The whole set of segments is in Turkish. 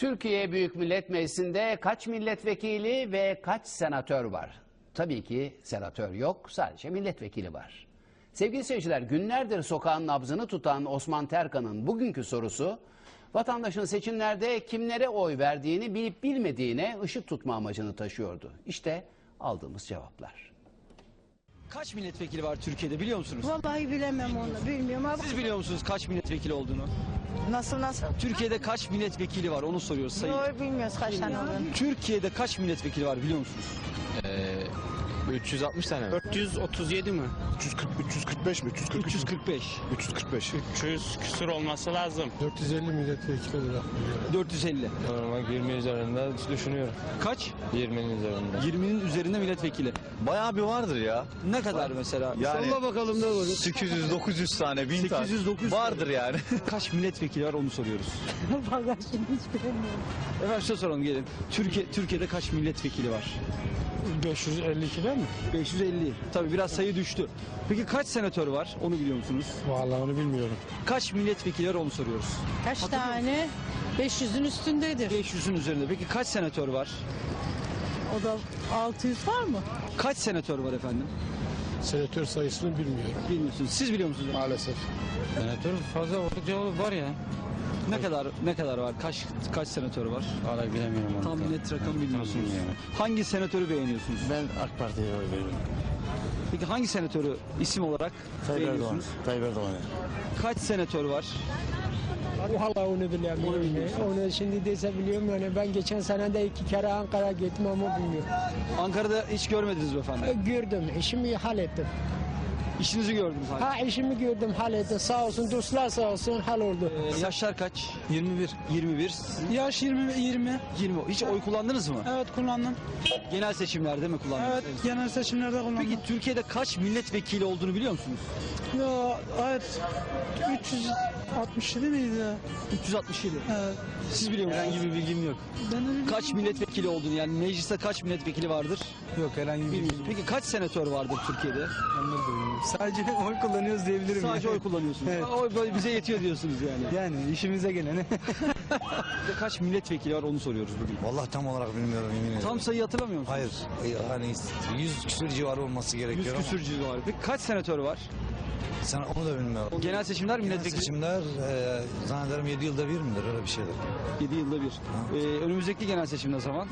Türkiye Büyük Millet Meclisi'nde kaç milletvekili ve kaç senatör var? Tabii ki senatör yok, sadece milletvekili var. Sevgili seyirciler, günlerdir sokağın nabzını tutan Osman Terkan'ın bugünkü sorusu, vatandaşın seçimlerde kimlere oy verdiğini bilip bilmediğine ışık tutma amacını taşıyordu. İşte aldığımız cevaplar. Kaç milletvekili var Türkiye'de biliyor musunuz? Vallahi bilemem onu. Bilmiyorum ama Siz biliyor musunuz kaç milletvekili olduğunu? nasıl nasıl? Türkiye'de kaç milletvekili var onu soruyoruz sayın. Yok bilmiyoruz kaç tane olduğunu. Türkiye'de kaç milletvekili var biliyor musunuz? 360 tane. 437 mi? 340, 345 mi? 343 mi? 345. 345. 300 küsur olması lazım. 450 milletvekili olarak biliyorum. 450. Normal 20 üzerinde düşünüyorum. Kaç? 20'nin üzerinde. 20'nin üzerinde milletvekili. Bayağı bir vardır ya. Ne kadar mesela? Yani bakalım ne olur. 800 900 tane 1000 tane 800 900 vardır yani. Kaç milletvekili var onu soruyoruz. Vallahi şimdi hiç bilemiyorum. Efendim size soralım gelin. Türkiye Türkiye'de kaç milletvekili var? 552'de mi? 550. Tabii biraz sayı düştü. Peki kaç senatör var? Onu biliyor musunuz? Vallahi onu bilmiyorum. Kaç milletvekili var onu soruyoruz. Kaç tane? 500'ün üstündedir. 500'ün üzerinde. Peki kaç senatör var? O da 600 var mı? Kaç senatör var efendim? Senatör sayısını bilmiyorum. Bilmiyorsunuz. Siz biliyor musunuz? Maalesef. Senatör fazla olacağı var ya. Ne kadar ne kadör var? Kaç kaç senatör var? Valla bilemiyorum onu. Tam net rakam bilmiyorsunuz. bilmiyorum. Hangi senatörü beğeniyorsunuz? Ben AK Parti'ye oy veriyorum. Peki hangi senatörü isim olarak Tayyip Erdoğan. beğeniyorsunuz? Tayyip Erdoğan. Kaç senatör var? Valla onu bilemiyorum. Onu, şimdi dese biliyorum yani ben geçen sene de iki kere Ankara gittim ama bilmiyorum. Ankara'da hiç görmediniz mi E, efendim? Gördüm, işimi hallettim. İşinizi gördünüz hala. Ha işimi gördüm, hallettim. Sağ olsun, dostlar sağ olsun, hal oldu. Ee, yaşlar kaç? 21. 21. Yaş 20 20. 20. Hiç oy kullandınız mı? Evet kullandım. Genel seçimlerde mi kullandınız? Evet genel seçimlerde kullandım. Peki Türkiye'de kaç milletvekili olduğunu biliyor musunuz? Ya, hayır 367 miydi ya? 367. Evet. Siz biliyor musunuz? Herhangi bir bilgim yok. Ben de bir- Kaç milletvekili olduğunu yani mecliste kaç milletvekili vardır? Yok herhangi bir Bilmiyorum. Peki kaç senatör vardır Türkiye'de? Sadece oy kullanıyoruz diyebilirim. Sadece oy kullanıyorsunuz. Evet. Oy böyle bize yetiyor diyorsunuz yani. Yani işimize geleni. Kaç milletvekili var onu soruyoruz bugün. Vallahi tam olarak bilmiyorum yemin ederim. Tam sayı hatırlamıyor musunuz? Hayır. e, Hani 100 küsur civarı olması 100 gerekiyor ama küsürcü var. Peki kaç senatör var? sen onu da bilmiyorum. Genel seçimler Genel milletvekili seçimler e, zannederim 7 yılda bir midir öyle bir şeydir. 7 yılda bir. Ee, önümüzdeki genel seçim ne zaman?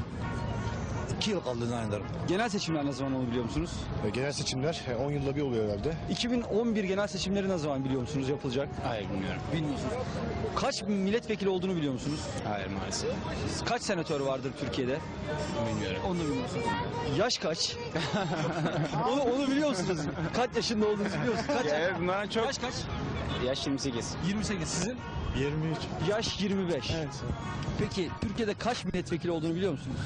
2 yıl kaldı zannederim. Genel seçimler ne zaman olur biliyor musunuz? Genel seçimler 10 yılda bir oluyor herhalde. 2011 genel seçimleri ne zaman biliyor musunuz yapılacak? Hayır bilmiyorum. Bilmiyorsunuz. Kaç milletvekili olduğunu biliyor musunuz? Hayır maalesef. Kaç senatör vardır Türkiye'de? Bilmiyorum. Onu da bilmiyorsunuz. Yaş kaç? onu, onu biliyor musunuz? Kaç yaşında olduğunuzu biliyor musunuz? Kaç Evet bunların çok... Yaş kaç? Yaş 28. 28 sizin? 23. Yaş 25. Evet. Peki Türkiye'de kaç milletvekili olduğunu biliyor musunuz?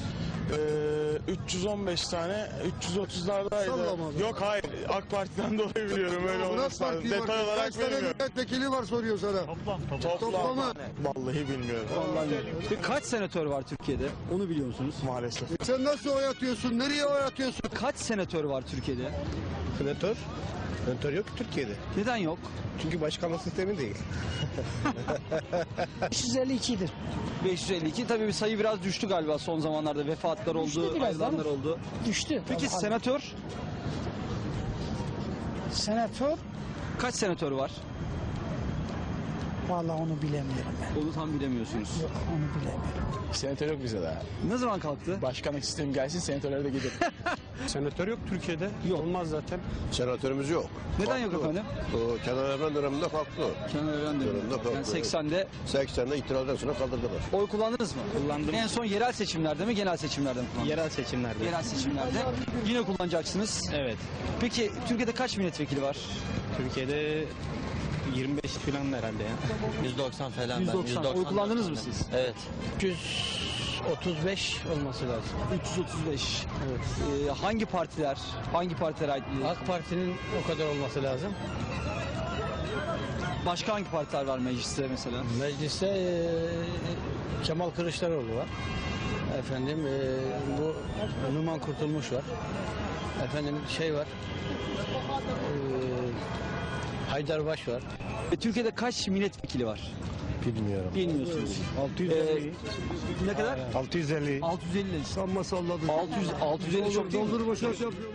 Ee, 315 tane 330'lardaydı. Yok hayır AK Parti'den dolayı biliyorum öyle olması lazım. Detay olarak bilmiyorum. milletvekili var soruyor sana. Toplam. Vallahi bilmiyorum. Vallahi bilmiyorum. Peki kaç senatör var Türkiye'de? Onu biliyor musunuz? Maalesef. Sen nasıl oy atıyorsun? Nereye oy atıyorsun? Kaç senatör var Türkiye'de? Senatör. Senatör yok ki Türkiye'de. Neden yok? Çünkü başkanlık sistemi değil. 552'dir. 552. Tabii bir sayı biraz düştü galiba son zamanlarda. Düştü oldu, biraz ayrılanlar oldu. Düştü. Peki Tabii, senatör? Senatör? Kaç senatör var? Vallahi onu bilemiyorum ben. Onu tam bilemiyorsunuz. Yok onu bilemiyorum. Senatör yok bize daha. Ne zaman kalktı? Başkanlık sistemi gelsin senatörler de gidelim. Senatör yok Türkiye'de. Yok. Olmaz zaten. Senatörümüz yok. Neden yok efendim? O Kenan Evren döneminde kalktı. Kenan Evren dönemi. Dönemde kalktı, Yani 80'de 80'de itirazdan sonra kaldırdılar. oy kullandınız mı? Kullandım. En son yerel seçimlerde mi, genel seçimlerde mi kullandınız? Yerel seçimlerde. Yerel seçimlerde. Yine kullanacaksınız. Evet. Peki Türkiye'de kaç milletvekili var? Türkiye'de 25 falan herhalde ya. 190 falan 190. Oy kullandınız mı siz? Evet. 135 olması lazım. 335. Evet. Ee, hangi partiler, hangi partilere ait? AK Parti'nin o kadar olması lazım. Başka hangi partiler var mecliste mesela? Mecliste eee, Kemal Kılıçdaroğlu var. Efendim eee, bu Numan Kurtulmuş var. Efendim şey var. Eee Haydar Baş var. Ve Türkiye'de kaç milletvekili var? Bilmiyorum. Bilmiyorsunuz. 650. Ee, ne kadar? 650. 650. Sanma salladım. 600 650 çok değil mi? Dondurma şans yapıyorum.